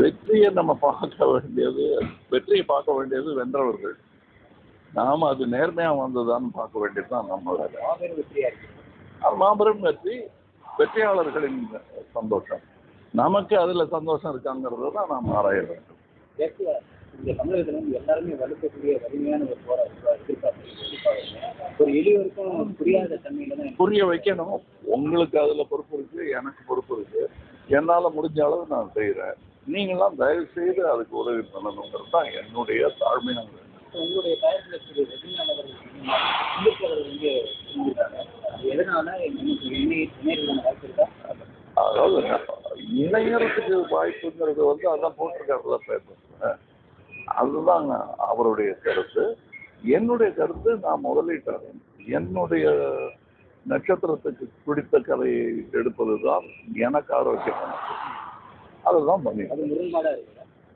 வெற்றியை நம்ம பார்க்க வேண்டியது வெற்றியை பார்க்க வேண்டியது வென்றவர்கள். நாம் அது நேர்மையாக வந்ததான்னு பார்க்க வேண்டியது தான் நம்மளோட மாபெரும் வெற்றி வெற்றியாளர்களின் சந்தோஷம். நமக்கு அதில் சந்தோஷம் இருக்காங்கிறத தான் நாம் ஆராய வேண்டும். இந்த தமிழகத்துல வந்து எல்லாருமே வலுக்கக்கூடிய வலிமையான ஒரு போராட்டம் ஒரு எளியவருக்கும் புரியாத தன்மையில தான் புரிய வைக்கணும். உங்களுக்கு அதில் பொறுப்பு இருக்கு எனக்கு பொறுப்பு இருக்கு. என்னால் முடிஞ்ச அளவு நான் செய்கிறேன் நீங்களாம் தயவு செய்து அதுக்கு உதவி பண்ணணுங்கிறது தான் என்னுடைய தாழ்மையான. உங்களுடைய அதாவது இணையறதுக்கு வாய்ப்புங்கிறது வந்து அதான் போட்டிருக்காருல பேப்பர். அதுதான் அவருடைய கருத்து. என்னுடைய கருத்து நான் முதலீட்டாளன். என்னுடைய நட்சத்திரத்துக்கு பிடித்த கதையை எடுப்பது தான் எனக்கு ஆரோக்கியமானது. அதுதான் பண்ணி.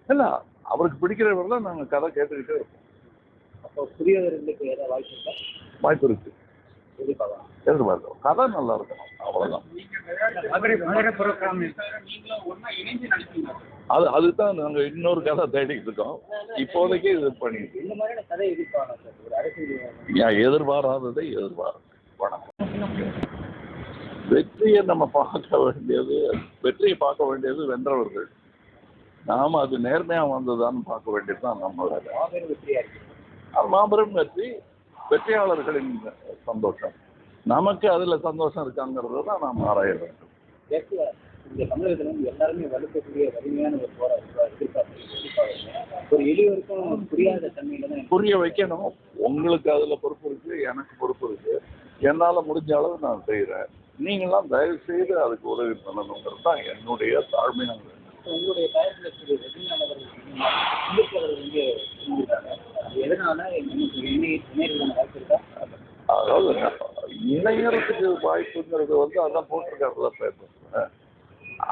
இல்லை அவருக்கு பிடிக்கிறவரெல்லாம் நாங்கள் கதை கேட்டுக்கிட்டே இருப்போம். அப்போ புரியவர்களுக்கு ஏதாவது வாய்ப்பு இருக்கா? வாய்ப்பு இருக்கு. எதிர்பார்க்கலாம் எதிர்பார்க்கிறோம் கதை நல்லா இருக்கணும். புறக்காம. அது அதுதான் நாங்கள் இன்னொரு கதை தேடிக்கிட்டு இருக்கோம். இப்போதைக்கு இது பண்ணிட்டு ஏன் எதிர்பாராததை எதிர்பார்க்க வணக்கம். வெற்றியை நம்ம பார்க்க வேண்டியது வெற்றியை பார்க்க வேண்டியது வென்றவர்கள். நாம் அது நேர்மையாக வந்ததான்னு பார்க்க வேண்டியது தான் நம்மளோட மாபெரும் வெற்றி வெற்றியாளர்களின் சந்தோஷம். நமக்கு அதில் சந்தோஷம் இருக்காங்கிறத தான் நாம் ஆராய வேண்டும். இந்த தமிழகத்துல வந்து எல்லாருமே வலுக்கக்கூடிய வலிமையான ஒரு போராட்டம் ஒரு எளியவருக்கும் புரியாத தன்மையில தான் புரிய வைக்கணும். உங்களுக்கு அதில் பொறுப்பு இருக்கு எனக்கு பொறுப்பு இருக்கு. என்னால் முடிஞ்ச அளவு நான் செய்கிறேன் நீங்களாம் தயவு செய்து அதுக்கு உதவி பண்ணணுங்கிறது தான் என்னுடைய தாழ்மையான வேண்டுகோள். உங்களுடைய அதாவது இணையறதுக்கு வாய்ப்புங்கிறது வந்து அதான் போட்டிருக்காருல பேப்பர்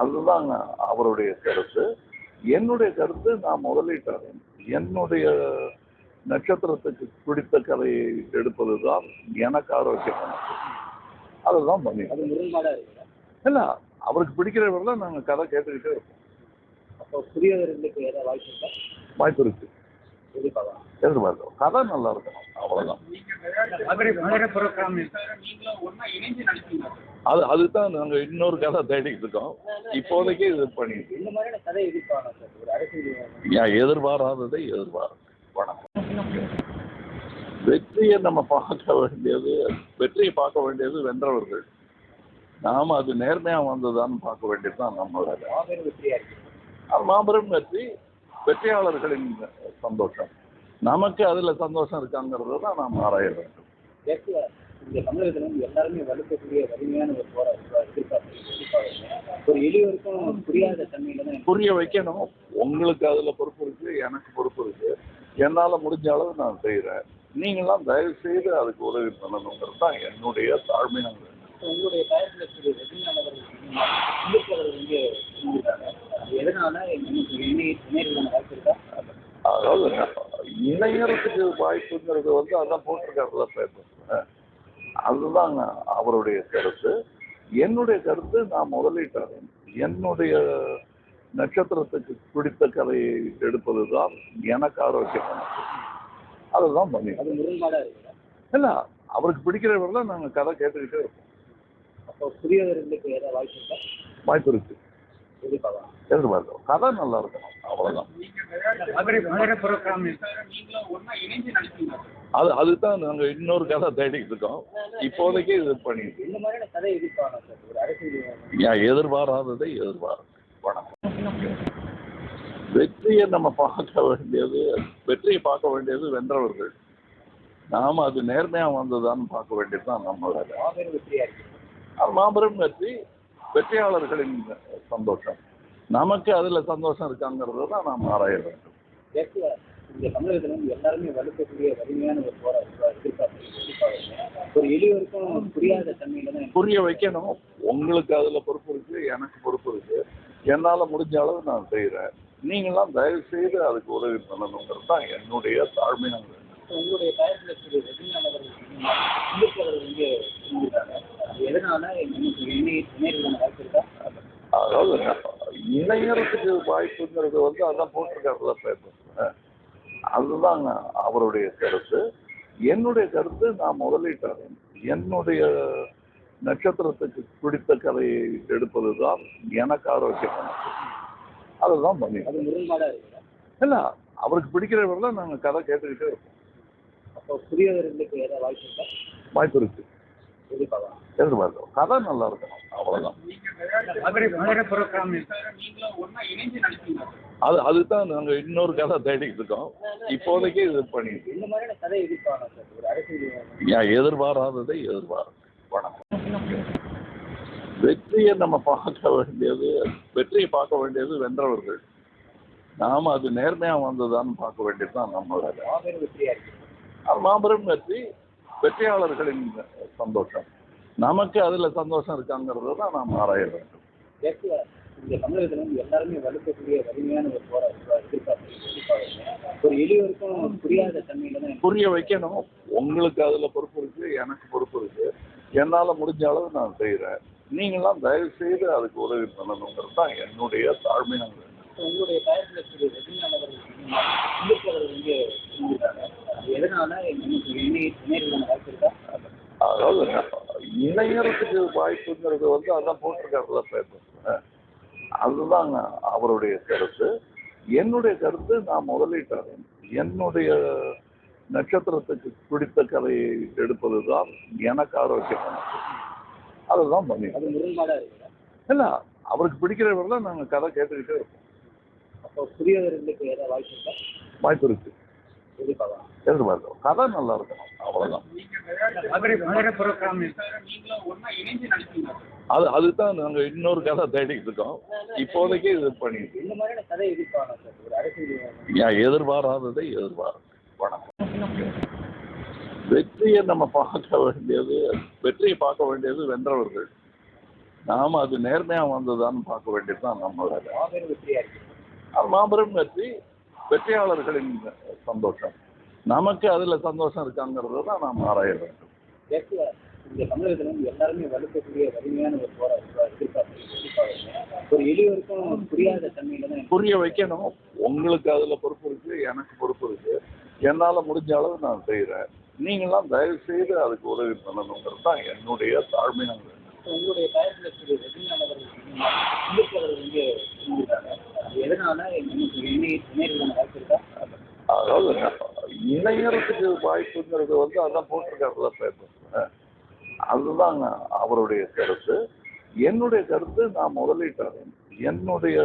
அதுதான் அவருடைய கருத்து. என்னுடைய கருத்து நான் முதலீட்டாளன். என்னுடைய நட்சத்திரத்துக்கு பிடித்த கதையை எடுப்பது தான் எனக்கு ஆரோக்கியமானது. அது முரண்பாடா இருக்குதா இல்லை அவருக்கு பிடிக்கிறவரெல்லாம் நாங்கள் கதை கேட்டுக்கிட்டே இருப்போம் அப்போ புரியவர்களுக்கு ஏதாவது வாய்ப்பு இருக்கா? வாய்ப்பு இருக்கு. எதிர்பார்க்கலாம் எதிர்பார்க்கிறோம். கதை நல்லா மதுரை புறக்காம அது அதுதான் நாங்கள் இன்னொரு கதை தேடிக்கிட்டு இருக்கோம். இப்போதைக்கு இது பண்ணிட்டு எதிர்பாராததை எதிர்பார்க்க வணக்கம். வெற்றியை நம்ம பார்க்க வேண்டியது வெற்றியை பார்க்க வேண்டியது வென்றவர்கள். நாம் அது நேர்மையாக வந்ததான்னு பார்க்க வேண்டியது தான் நம்மளோட அது மாபெரும் வெற்றி வெற்றியாளர்களின் சந்தோஷம். நமக்கு அதில் சந்தோஷம் இருக்காங்கிறத தான் நாம் ஆராய வேண்டும். இந்த தமிழகத்துல வந்து எல்லாருமே வலுக்கக்கூடிய வலிமையான ஒரு போராட்டம் ஒரு எளியவருக்கும் புரியாத தன்மையில தான் புரிய வைக்கணும். உங்களுக்கு அதில் பொறுப்பு இருக்கு எனக்கு பொறுப்பு இருக்கு. என்னால் முடிஞ்ச அளவு நான் செய்கிறேன் நீங்களாம் தயவு செய்து அதுக்கு உதவி பண்ணணுங்கிறது தான் என்னுடைய தாழ்மையான. உங்களுடைய அதாவது இணையறதுக்கு வாய்ப்புங்கிறது வந்து அதான் போட்டிருக்காருல பேப்பர். அதுதான் அவருடைய கருத்து. என்னுடைய கருத்து நான் முதலீட்டாளன். என்னுடைய நட்சத்திரத்துக்கு பிடித்த கதையை எடுப்பது தான் எனக்கு ஆரோக்கியமானது. அதுதான் பண்ணி. இல்லை அவருக்கு பிடிக்கிறவரெல்லாம் நாங்கள் கதை கேட்டுக்கிட்டே இருப்போம் அப்போ புரியவர்களுக்கு ஏதாவது வாய்ப்பு இருக்கா? வாய்ப்பு இருக்கு. எதிர்பார்க்கலாம் எதிர்பார்க்கிறோம். கதை நல்லா இருக்கணும் புறக்காம. அது அதுதான் நாங்கள் இன்னொரு கதை தேடிக்கிட்டு இருக்கோம். இப்போதைக்கு இது பண்ணிட்டு இந்த மாதிரியான கதை எதிர்பார்க்கலாம் சார். ஒரு அரசியல் ஏன் எதிர்பாராததை எதிர்பார்க்க வணக்கம். வெற்றியை நம்ம பார்க்க வேண்டியது வெற்றியை பார்க்க வேண்டியது வென்றவர்கள். நாம் அது நேர்மையாக வந்ததான்னு பார்க்க வேண்டியது தான் நம்மளோட மாபெரும் வெற்றி வெற்றியாளர்களின் சந்தோஷம். நமக்கு அதில் சந்தோஷம் இருக்காங்கிறத தான் நாம் ஆராய வேண்டும். இந்த தமிழகத்துல வந்து எல்லாருமே வலுக்கக்கூடிய வலிமையான ஒரு போராட்டம் ஒரு எளியவருக்கும் புரியாத தன்மையில தான் புரிய வைக்கணும். உங்களுக்கு அதில் பொறுப்பு இருக்கு எனக்கு பொறுப்பு இருக்கு. என்னால் முடிஞ்ச அளவு நான் செய்கிறேன் நீங்களாம் தயவு செய்து அதுக்கு உதவி பண்ணணுங்கிறது தான் என்னுடைய தாழ்மையான. உங்களுடைய அதாவது இணையறதுக்கு வாய்ப்புங்கிறது வந்து அதான் போட்டிருக்காருல பேப்பர். அதுதான் அவருடைய கருத்து. என்னுடைய கருத்து நான் முதலீட்டாளன். என்னுடைய நட்சத்திரத்துக்கு பிடித்த கதையை எடுப்பது தான் எனக்கு ஆரோக்கியமானது அதுதான் பண்ணி இல்லை அவருக்கு பிடிக்கிறவர்கள நாங்கள் கதை கேட்டுக்கிட்டே இருப்போம். அப்போ புதியவர்களுக்கு ஏதாவது வாய்ப்பு வாய்ப்பு இருக்கு. எதிர்பார்க்கலாம் கதை நல்லா இருக்கணும். புறக்காம. அது அதுதான் நாங்கள் இன்னொரு கதை தேடிக்கிட்டு இருக்கோம். இப்போதைக்கு இது பண்ணிட்டு இந்த மாதிரியான கதை ஏன் எதிர்பாராததை எதிர்பார்க்க வணக்கம். வெற்றியை நம்ம பார்க்க வேண்டியது வெற்றியை பார்க்க வேண்டியது வென்றவர்கள். நாம் அது நேர்மையாக வந்ததான்னு பார்க்க வேண்டியது தான் நம்மளோட மாபெரும் வெற்றி வெற்றியாளர்களின் சந்தோஷம். நமக்கு அதில் சந்தோஷம் இருக்காங்கிறத தான் நாம் ஆராய வேண்டும். இந்த தமிழகத்துல எல்லாருமே வலுக்கக்கூடிய வலிமையான ஒரு போரா எதிர்பார்ப்பு எதிர்பார்க்குறேன் ஒரு எளியவருக்கும் புரியாத தன்மையில தான் புரிய வைக்கணும். உங்களுக்கு அதில் பொறுப்பு இருக்கு எனக்கு பொறுப்பு இருக்கு. என்னால் முடிஞ்ச அளவு நான் செய்கிறேன் நீங்களாம் தயவு செய்து அதுக்கு உதவி பண்ணணுங்கிறது தான் என்னுடைய தாழ்மையான. உங்களுடைய அதாவது இணையறதுக்கு வாய்ப்புங்கிறது வந்து அதான் போட்டிருக்காருல பேப்பர். அதுதான் அவருடைய கருத்து. என்னுடைய கருத்து நான் முதலீட்டாளன். என்னுடைய நட்சத்திரத்துக்கு பிடித்த கதையை எடுப்பது தான் எனக்கு ஆரோக்கியமானது அதுதான் பண்ணி இல்லை அவருக்கு பிடிக்கிறவர்கள நாங்கள் கதை கேட்டுக்கிட்டே இருப்போம். அப்போ புதியவர்களுக்கு ஏதாவது வாய்ப்பு வாய்ப்பு இருக்கு. எதிர்பார்க்கிறோம். கதை நல்லா இருக்கணும் புறக்காம. அது அதுதான் நாங்கள் இன்னொரு கதை தேடிக்கிட்டு இருக்கோம். இப்போதைக்கு இது பண்ணிட்டு. எதிர்பாராததை எதிர்பார்க்க வணக்கம். வெற்றியை நம்ம பார்க்க வேண்டியது வெற்றியை பார்க்க வேண்டியது வென்றவர்கள். நாம் அது நேர்மையாக வந்ததான்னு பார்க்க வேண்டியது தான் நம்மளோட மாபெரும் வெற்றி வெற்றியாளர்களின் சந்தோஷம். நமக்கு அதில் சந்தோஷம் இருக்காங்கிறத தான் நாம் ஆராய வேண்டும். இந்த தமிழகத்துல வந்து எல்லாருமே வலுக்கக்கூடிய வலிமையான ஒரு போரா எதிர்பார்ப்பு எதிர்பார்க்குறேன் ஒரு எளியவருக்கும் புரியாத தன்மையில தான் புரிய வைக்கணும். உங்களுக்கு அதில் பொறுப்பு இருக்கு எனக்கு பொறுப்பு இருக்கு. என்னால் முடிஞ்ச அளவு நான் செய்கிறேன் நீங்களாம் தயவு செய்து அதுக்கு உதவி பண்ணணுங்கிறது தான் என்னுடைய தாழ்மையான. உங்களுடைய அதாவது இணையறதுக்கு வாய்ப்புங்கிறது வந்து அதான் போட்டிருக்காருல பேப்பர். அதுதான் அவருடைய கருத்து. என்னுடைய கருத்து நான் முதலீட்டாளன். என்னுடைய